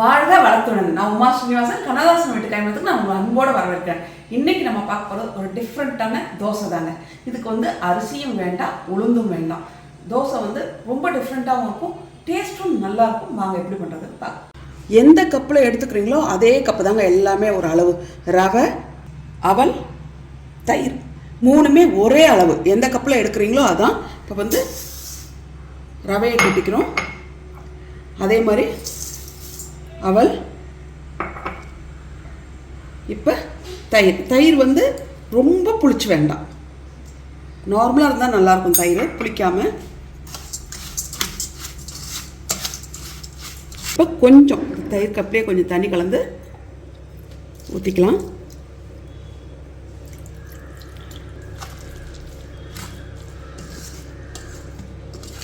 வாழ்க வளர்த்துடன் நான் உமா ஸ்ரீனிவாசன் கனதாசன் வீட்டு கைமத்துக்கு நான் உங்கள் அன்போடு வரவேற்கிறேன். இன்னைக்கு நம்ம பார்க்க போகிறது ஒரு டிஃப்ரெண்ட்டான தோசை தாங்க இதுக்கு வந்து அரிசியும் வேண்டாம் உளுந்தும் வேண்டாம். தோசை வந்து ரொம்ப டிஃப்ரெண்ட்டாகவும் இருக்கும் டேஸ்ட்டும் நல்லா இருக்கும். வாங்க எப்படி பண்ணுறது பார்க்க எந்த கப்பில் எடுத்துக்கிறீங்களோ அதே கப்பு தாங்க எல்லாமே ஒரு அளவு. ரவை அவல் தயிர். மூணுமே ஒரே அளவு. எந்த கப்பில் எடுக்கிறீங்களோ அதான். இப்போ வந்து ரவையை கொட்டிக்கிறோம். அதே மாதிரி அவள் இப்போ தயிர். தயிர் வந்து ரொம்ப புளிச்சு வேண்டாம். நார்மலாக இருந்தால் நல்லாயிருக்கும் தயிர். புளிக்காமல் இப்போ கொஞ்சம் தயிர் கப்லேயே கொஞ்சம் தண்ணி கலந்து ஊற்றிக்கலாம்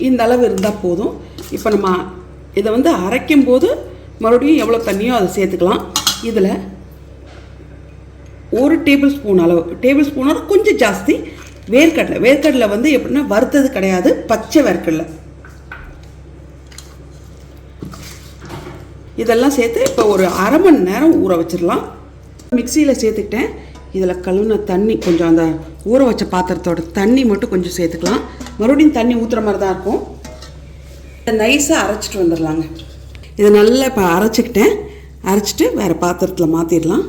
இந்த அளவு இருந்தால் போதும். இப்போ நம்ம இதை வந்து அரைக்கும் போது மறுபடியும் எவ்வளோ தண்ணியோ அதை சேர்த்துக்கலாம். இதில் ஒரு டேபிள் ஸ்பூன் அளவு டேபிள் ஸ்பூனோட கொஞ்சம் ஜாஸ்தி. வேர்க்கடலை வேர்க்கடலை வந்து எப்படின்னா வறுத்தது கிடையாது பச்சை வேர்க்கடலை. இதெல்லாம் சேர்த்து இப்போ ஒரு அரை மணி நேரம் ஊற வச்சிடலாம். மிக்சியில் சேர்த்துக்கிட்டேன். இதில் கழுவின தண்ணி கொஞ்சம் அந்த ஊற வச்ச பாத்திரத்தோட தண்ணி மட்டும் கொஞ்சம் சேர்த்துக்கலாம். மறுபடியும் தண்ணி ஊற்றுற மாதிரி தான் இருக்கும். நைஸாக அரைச்சிட்டு வந்துடலாங்க. இதை நல்லா இப்போ அரைச்சிக்கிட்டேன். அரைச்சிட்டு வேறு பாத்திரத்தில் மாற்றிடலாம்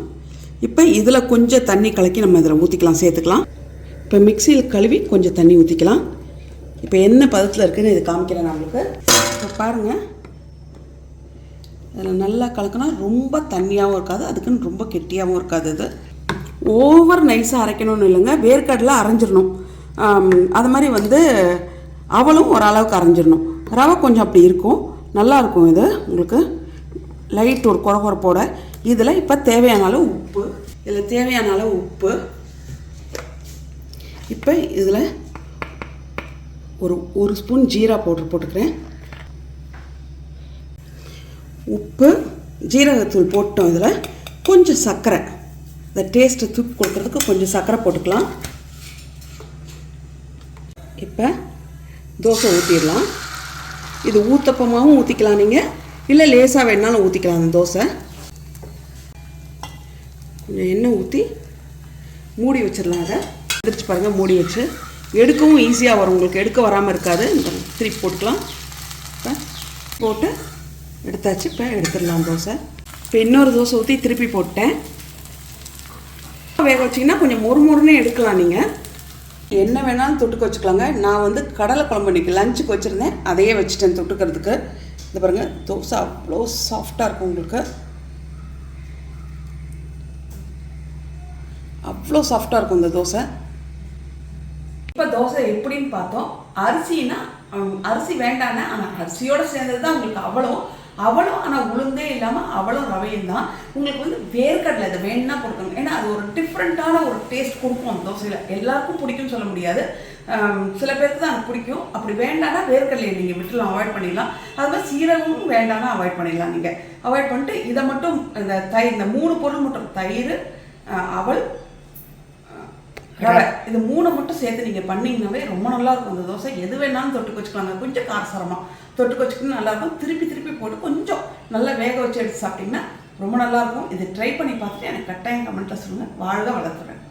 இப்போ இதில் கொஞ்சம் தண்ணி கலக்கி நம்ம இதில் ஊற்றிக்கலாம் சேர்த்துக்கலாம். இப்போ மிக்சியில் கழுவி கொஞ்சம் தண்ணி ஊற்றிக்கலாம் இப்போ என்ன பதத்தில் இருக்குதுன்னு இது காமிக்கிறேன் நம்மளுக்கு இப்போ பாருங்கள் இதில் நல்லா கலக்கினா ரொம்ப தண்ணியாகவும் இருக்காது அதுக்குன்னு ரொம்ப கெட்டியாகவும் இருக்காது இது. ஓவர் நைஸாக அரைக்கணும்னு இல்லைங்க வேர்க்கடலை அரைஞ்சிடணும். அது மாதிரி வந்து அவளும் ஓரளவுக்கு அரைஞ்சிடணும். ரவை கொஞ்சம் அப்படி இருக்கும். நல்லாயிருக்கும் இது. உங்களுக்கு லைட் ஒரு குறகுறப்போட இதில் இப்போ தேவையான அளவு உப்பு. இதில் தேவையான அளவு உப்பு. இப்போ இதில் ஒரு ஒரு ஸ்பூன் ஜீரா பவுடர் போட்டுக்கிறேன். உப்பு ஜீரகத்தூள் போட்டோம் இதில். கொஞ்சம் சர்க்கரை. இந்த டேஸ்ட்டை தூக்கி கொடுக்கறதுக்கு கொஞ்சம் சர்க்கரை போட்டுக்கலாம். இப்போ தோசை ஊற்றிடலாம். இது ஊத்தப்பமாகவும் ஊற்றிக்கலாம் நீங்கள் இல்லை லேசாக வேணாலும் ஊற்றிக்கலாம் அந்த தோசை. கொஞ்சம் எண்ணெய் ஊற்றி மூடி வச்சிடலாம் அதை. எதிர்த்து பாருங்கள் மூடி வச்சு. எடுக்கவும் ஈஸியாக வரும். உங்களுக்கு எடுக்க வராமல் இருக்காது. இந்த திருப்பி போட்டுக்கலாம். இப்போ போட்டு எடுத்தாச்சு. இப்போ எடுத்துடலாம் தோசை. இப்போ இன்னொரு தோசை ஊற்றி திருப்பி போட்டேன். வேக வச்சிங்கன்னா கொஞ்சம் மொறு மொறுன்னு எடுக்கலாம் நீங்கள் என்ன வேணாலும் தொட்டுக்க வச்சுக்கலாங்க. நான் வந்து கடலை குழம்பு இன்றைக்கி லஞ்சுக்கு வச்சுருந்தேன். அதையே வச்சுட்டேன் தொட்டுக்கிறதுக்கு. இந்த பாருங்கள் தோசை அவ்வளோ சாஃப்டாக இருக்கும் உங்களுக்கு. அவ்வளோ சாஃப்டாக இருக்கும் இந்த தோசை. இப்போ தோசை எப்படின்னு பார்த்தோம். அரிசினா அரிசி வேண்டானே ஆனால் அரிசியோடு சேர்ந்தது தான் உங்களுக்கு அவ்வளோ அவளும் ஆனால் உளுந்தே இல்லாமல் அவளும் ரவையும் தான். உங்களுக்கு வந்து வேர்க்கடலை இதை வேணும்னா கொடுக்கணும். ஏன்னா அது ஒரு டிஃப்ரெண்ட்டான ஒரு டேஸ்ட் கொடுக்கும் அந்த தோசையில். எல்லாருக்கும் பிடிக்கும்னு சொல்ல முடியாது. சில பேருக்கு தான் அது பிடிக்கும். அப்படி வேண்டாம்னா வேர்க்கடலையை நீங்கள் விட்டுலாம் அவாய்ட் பண்ணிடலாம். அது மாதிரி சீரகமும் வேண்டாம்னா அவாய்ட் பண்ணிடலாம் நீங்கள் அவாய்ட் பண்ணிட்டு இதை மட்டும் இந்த தயிர் இந்த மூணு பொருள் மட்டும் தயிர் அவள் ரவை இது மூணை மட்டும் சேர்த்து நீங்கள் பண்ணீங்கன்னாவே ரொம்ப நல்லா இருக்கும் அந்த தோசை எது வேணாலும் தொட்டுக்கு வச்சுக்கலாங்க கொஞ்சம் காரசாரமாக தொட்டுக்கு வச்சுக்கணும் நல்லா இருக்கும் திருப்பி திருப்பி போட்டு கொஞ்சம் நல்லா வேக வச்சு எடுத்து சாப்பிட்டீங்கன்னா ரொம்ப நல்லா இருக்கும் இது ட்ரை பண்ணி பார்த்துட்டு எனக்கு கட்டாயம் கமெண்ட்டில் சொல்லுங்கள் வாழ்க வளர்த்துறேன்